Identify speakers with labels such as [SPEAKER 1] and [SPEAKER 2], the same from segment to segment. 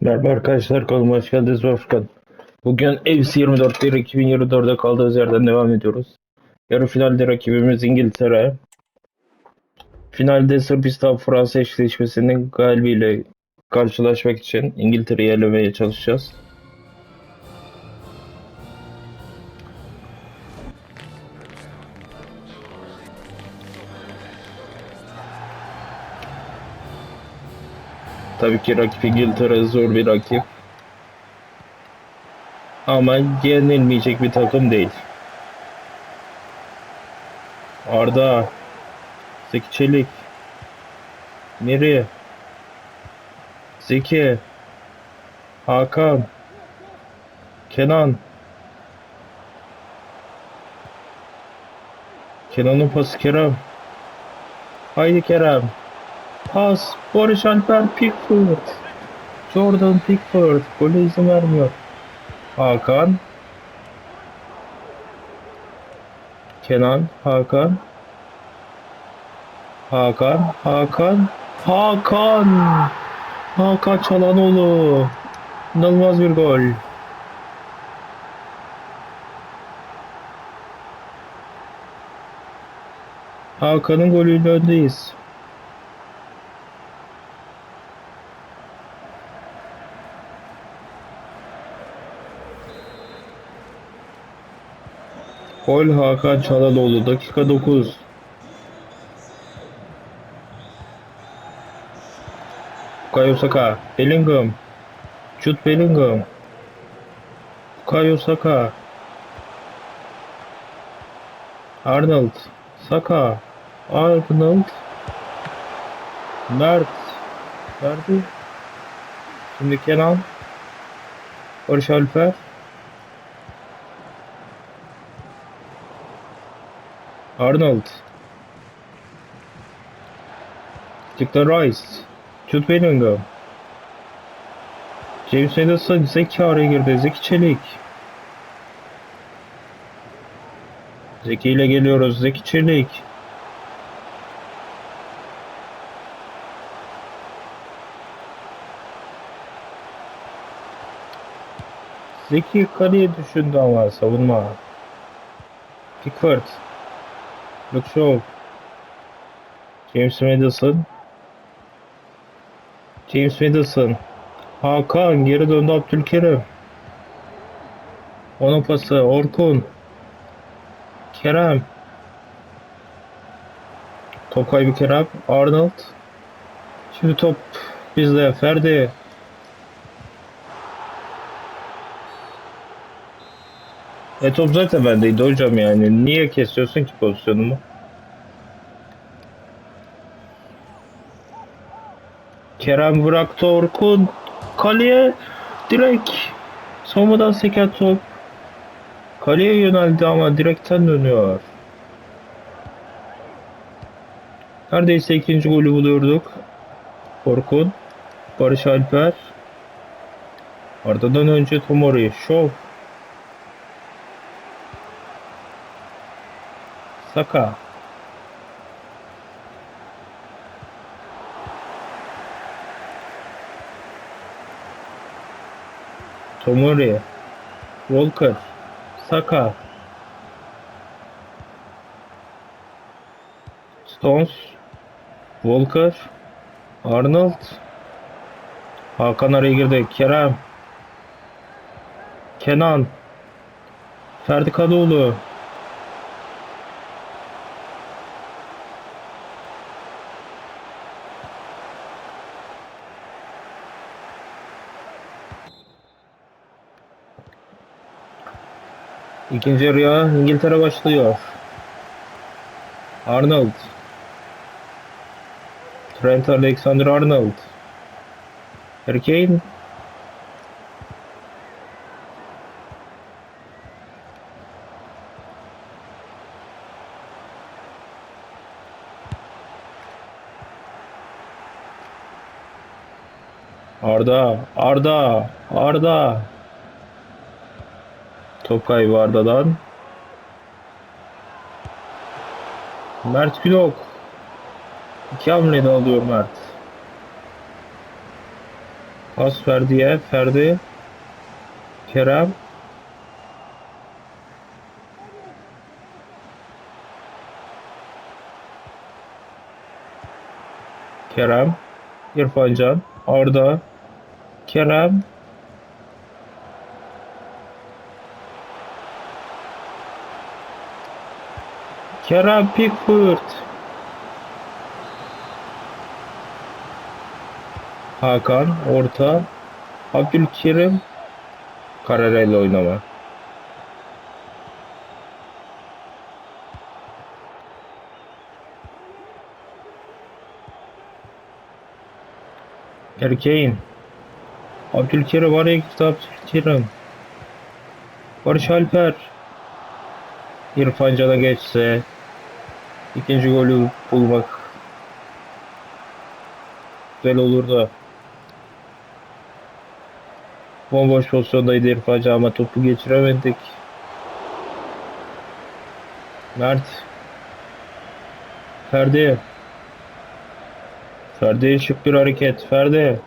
[SPEAKER 1] Merhaba arkadaşlar kanalıma hoş geldiniz Başkan. Bugün FC 24'te 2024'de kaldığımız yerden devam ediyoruz. Yarı finalde rakibimiz İngiltere. Finalde Sırbistan Fransa eşleşmesinin galibiyle karşılaşmak için İngiltere'yi elemeye çalışacağız. Tabii ki rakip İngiltere zor bir rakip. Ama yenilmeyecek bir takım değil. Arda. Zeki Çelik. Nereye? Zeki. Hakan. Kenan. Kenan'ın pası Kerem. Haydi Kerem. Pas. Barış Alper Pickford. Jordan Pickford. Gole izin vermiyor. Hakan. Kenan. Hakan. Hakan. Hakan. Hakan. Hakan Çalhanoğlu. İnanılmaz bir gol. Hakan'ın golüyle öndeyiz. Gol Hakan Çalhanoğlu dakika 9. Bukayo Saka, Bellingham, Jude Bellingham, Bukayo Saka, Arnold, Saka, Arnold, Mert, verdi. Şimdi Kenan, Barış Alper, Arnold. Declan Rice. Jude Bellingham. James Madison Zeki araya girdi. Zeki Çelik. Zeki ile geliyoruz. Zeki Çelik. Zeki kaleye düşündü ama savunma. Pickford. Luke Shaw. James Madison. James Madison. Hakan geri döndü Abdülkerim. Onun pası Orkun. Kerem. Top kaybı Kerem. Arnold. Şimdi top bizde. Ferdi. E top zaten bendeydi hocam yani. Niye kesiyorsun ki pozisyonumu? Kerem bıraktı Orkun. Kaleye direkt savunmadan seken top. Kaleye yöneldi ama direkten dönüyor. Neredeyse ikinci golü buluyorduk. Orkun. Barış Alper. Ardından önce Tomori. Şov. Saka. Tomori. Walker. Saka. Stones. Walker. Arnold. Hakan araya girdi. Kerem. Kenan. Ferdi Kadıoğlu. İkinci yarıya İngiltere başlıyor. Arnold. Trent Alexander-Arnold. Harry. Arda, Arda, Arda. Top kaybı Arda'dan. Mert Günok. İki hamlede alıyor Mert. Pas Ferdi'ye. Ferdi. Kerem. Kerem. İrfan Can. Arda. Kerem. Kerem Pickford. Hakan orta. Abdülkerim Kararelli oynama. Erkeğin. Abdülkerim araya gitti Abdülkerim. Barış Alper. İrfan Can'a geçse. ikinci golü bulmak güzel olurdu. Bomboş pozisyondaydı İrfan Can ama topu geçiremedik. Mert. Ferdi. Ferdi şık bir hareket. Ferdi.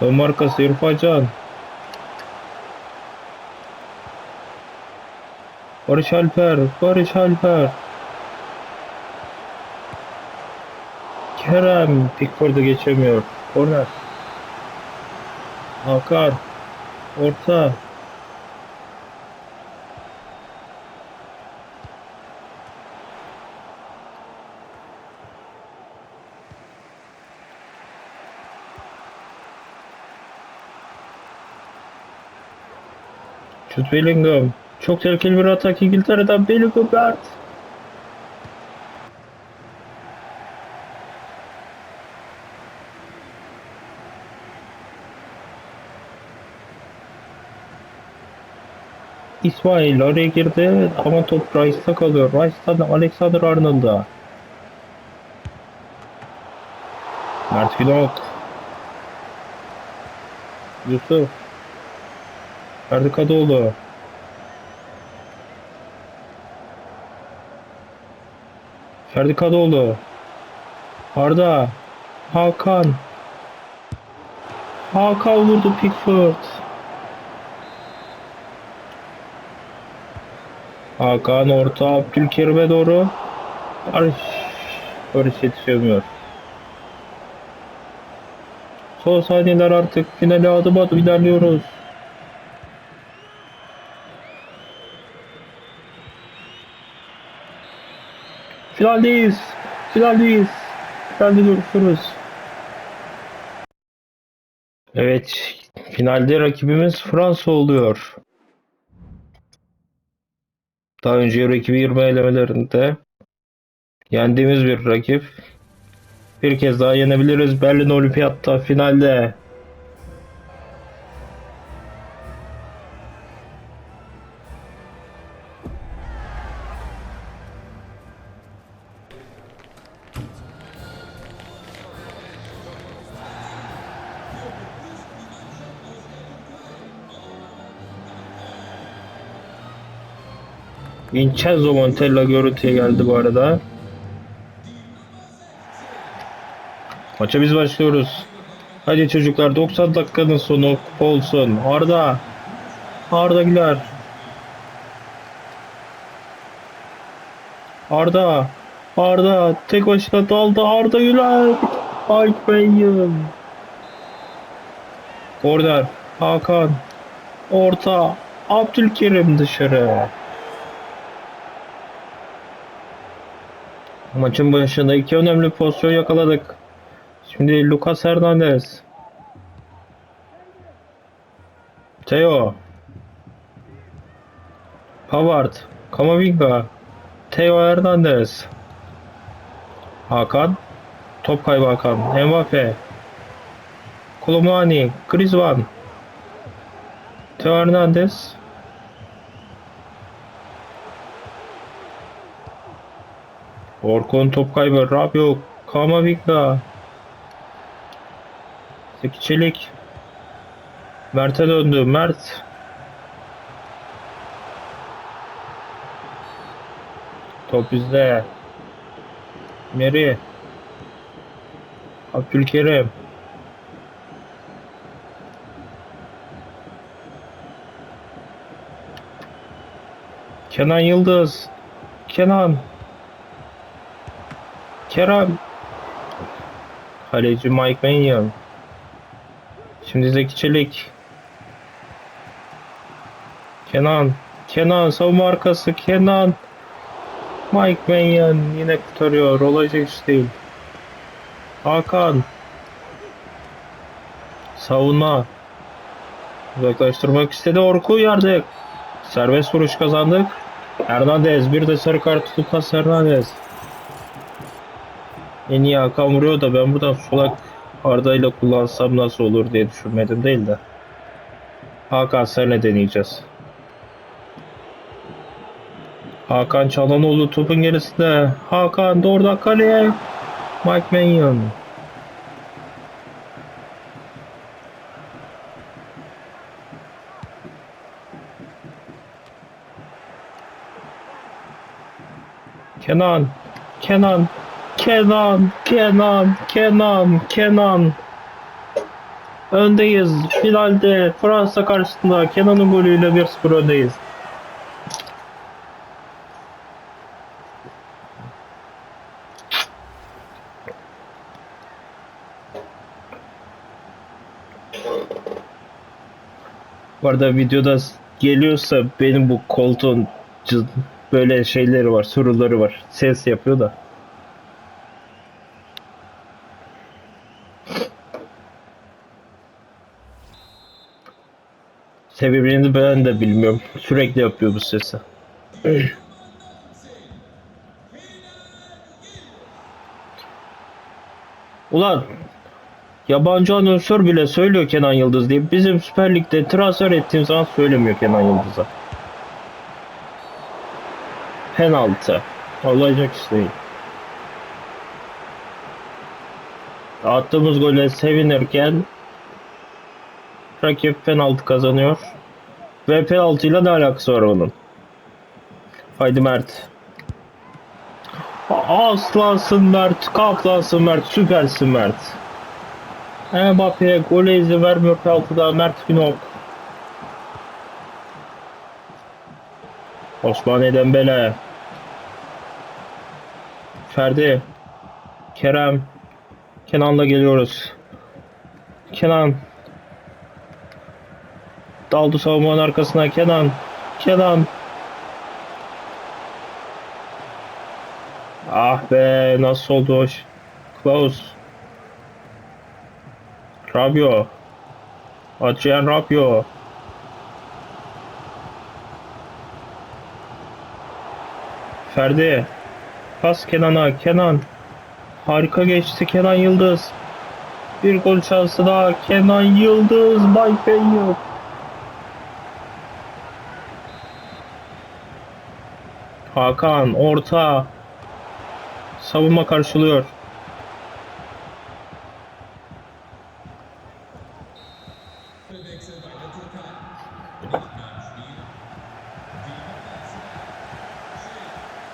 [SPEAKER 1] Savunma arkası İrfan Can. Barış Alper. Barış Alper. Kerem. Pickford'u geçemiyor. Korner. Hakan. Orta. Şut Bellingham. Çok tehlikeli bir atak İngiltere'den Bellingham Mert. İsmail oraya girdi ama top Rice'da kalıyor. Rice'dan Alexander Arnold'a. Mert Günok. Yusuf. Ferdi Kadıoğlu. Ferdi Kadıoğlu. Arda. Hakan. Hakan vurdu Pickford. Hakan orta Abdülkerim'e doğru. Barış. Barış yetişemiyor. Son saniyeler artık finale adım adım ilerliyoruz. Finaldeyiz. Finaldeyiz. Finalde görüşürüz. Evet. Finalde rakibimiz Fransa oluyor. Daha önce Euro 2020 elemelerinde yendiğimiz bir rakip. Bir kez daha yenebiliriz Berlin Olimpiyat'ta finalde. Vincenzo Montella görüntüye geldi bu arada. Maça biz başlıyoruz. Hadi çocuklar 90 dakikanın sonu olsun. Arda. Arda Güler. Arda. Arda tek başına daldı Arda Güler. Alpayım. Korner. Hakan. Orta. Abdülkerim dışarı. Maçın başında iki önemli pozisyon yakaladık. Şimdi Lucas Hernandez. Theo. Pavard. Kamavinga. Theo Hernandez. Hakan. Top kaybı Hakan. Mbappe. Kolomani. Griezmann. Theo Hernandez. Orkon top kaybı. Rabio. Kamavinga. Zeki Çelik. Mert'e döndü. Mert. Top bizde. Meri. Abdülkerim. Kenan Yıldız. Kenan. Kerem. Kaleci Mike Mannion. Şimdi Zeki Çelik. Kenan. Kenan savunma arkası Kenan. Mike Mannion yine kurtarıyor. Olacak iş değil. Hakan. Savunma. Uzaklaştırmak istedi. Orku uyardık. Serbest vuruş kazandık. Hernandez. Bir de sarı kart tutmaz Hernandez. En iyi Hakan vuruyor da ben buradan solak Arda ile kullansam nasıl olur diye düşünmedim değil de. Hakan senle deneyeceğiz. Hakan Çalhanoğlu topun gerisinde. Hakan doğrudan kaleye. Mike Mannion. Kenan. Kenan. Kenan. Kenan. Kenan. Kenan. Öndeyiz. Finalde Fransa karşısında Kenan'ın golüyle 1-0 öndeyiz. Bu arada videoda geliyorsa benim bu koltuğun böyle şeyleri var, soruları var. Ses yapıyor da. Sebebini ben de bilmiyorum. Sürekli yapıyor bu sesi. Ulan yabancı anonsör bile söylüyor Kenan Yıldız diye. Bizim Süper Lig'de transfer ettiğim zaman söylemiyor Kenan Yıldız'a. Penaltı. Olacak iş değil. Attığımız gole sevinirken rakip penaltı kazanıyor. Ve penaltıyla ne alakası var onun? Haydi Mert. Aslansın Mert, kaplansın Mert, süpersin Mert. Mbappe'ye gole izin vermiyor penaltıda Mert Günok. Osman Dembele. Ferdi. Kerem. Kenan'la geliyoruz. Kenan. Daldı savunmanın arkasına Kenan. Kenan. Ah be nasıl oldu hoş. Close. Rabio. Adrian Rabio. Ferdi. Pas Kenan'a. Kenan. Harika geçti Kenan Yıldız. Bir gol şansı daha. Kenan Yıldız. Mike Benyo. Hakan orta. Savunma karşılıyor.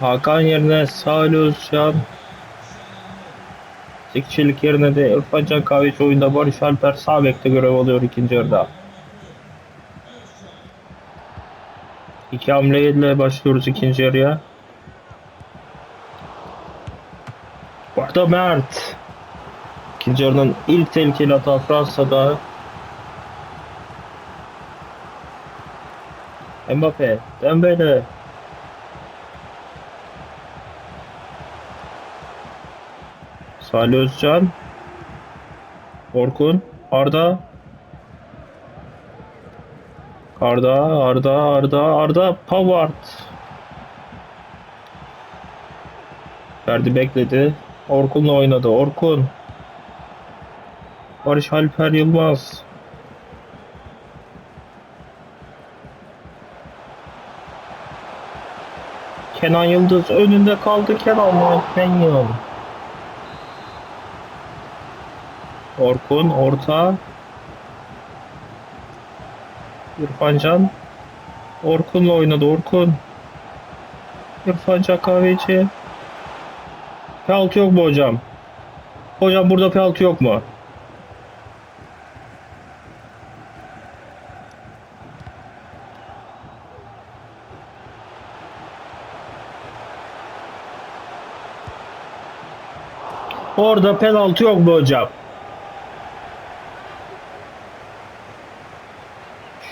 [SPEAKER 1] Hakan yerine Salih Özcan. Zekçilik yerine de İrfan Can Kahveci oyunda Barış Alper sağ bekte görev alıyor ikinci yarıda. İki hamleyle başlıyoruz ikinci yarıya. Bu arada Mert. İkinci yarının ilk tehlikeli hata Fransa'da. Mbappe, Dembele. Salih Özcan. Orkun. Arda. Arda, Arda, Arda, Arda. Pavard. Ferdi bekledi. Orkun'la oynadı. Orkun. Barış Alper Yılmaz. Kenan Yıldız önünde kaldı. Kenan Menyon. Orkun orta. İrfancan. Orkun'la oynadı Orkun. İrfancan kahveci. Penaltı yok mu hocam? Hocam burada penaltı yok mu? Orada penaltı yok mu hocam?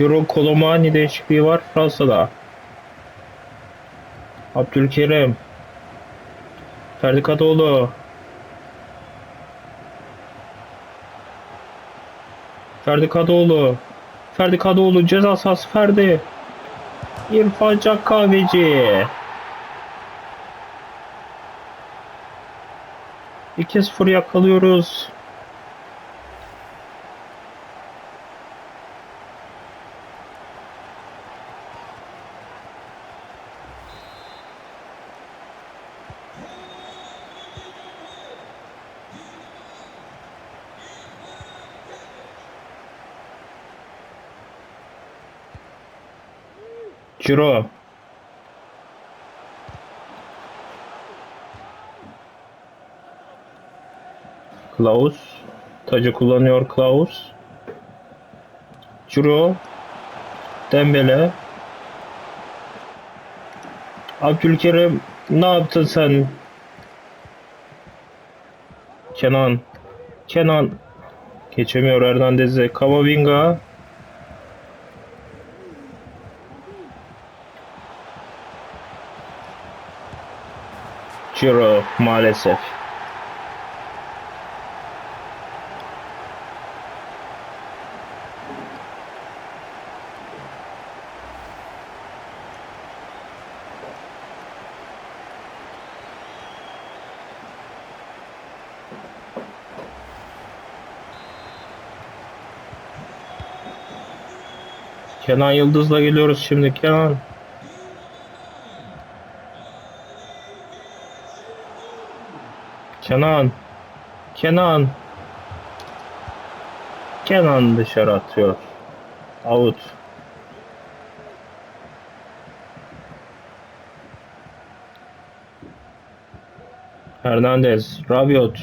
[SPEAKER 1] Juro Kolomani değişikliği var Fransa'da. Abdülkerim. Ferdi Kadıoğlu. Ferdi Kadıoğlu. Ferdi Kadıoğlu ceza sahası Ferdi. İrfan Can Kahveci. 2-0 yakalıyoruz. Ciro. Klaus. Tacı kullanıyor Klaus. Ciro. Dembele. Abdülkerim ne yaptın sen? Kenan. Kenan. Geçemiyor Hernandez'e. Kamavinga. Ciro maalesef. Kenan Yıldız'la geliyoruz şimdi Kenan. Kenan. Kenan. Kenan dışarı atıyor. Out. Hernandez. Rabiot.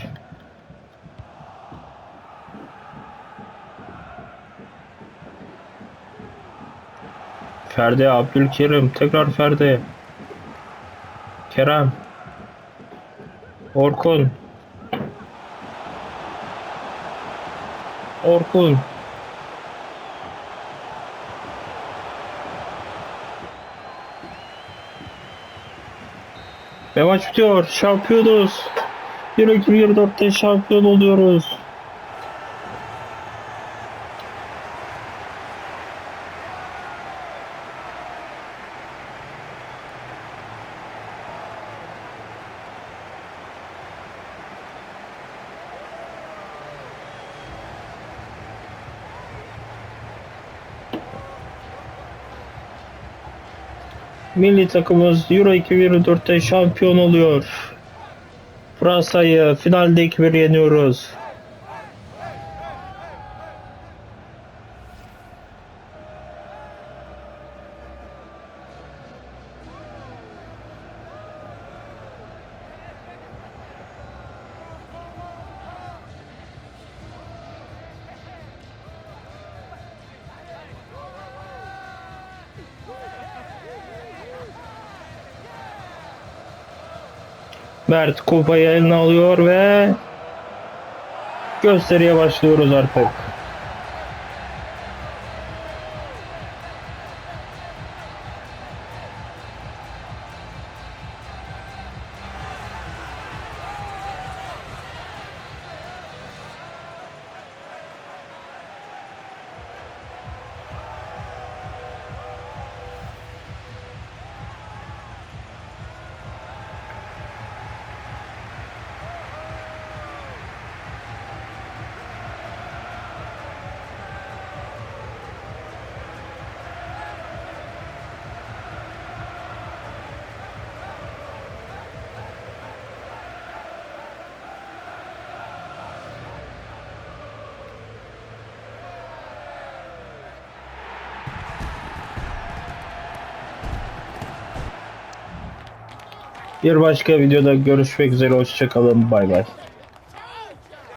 [SPEAKER 1] Ferdi Abdülkerim. Tekrar Ferdi. Kerem. Orkun. Orkun. Ve maç bitiyor. Şampiyonuz. Euro 2024'te şampiyon oluyoruz. Milli takımımız Euro 2024'te şampiyon oluyor. Fransa'yı finalde 2-1 yeniyoruz. Mert kupayı eline alıyor ve gösteriye başlıyoruz artık. Bir başka videoda görüşmek üzere. Hoşçakalın. Bay bay.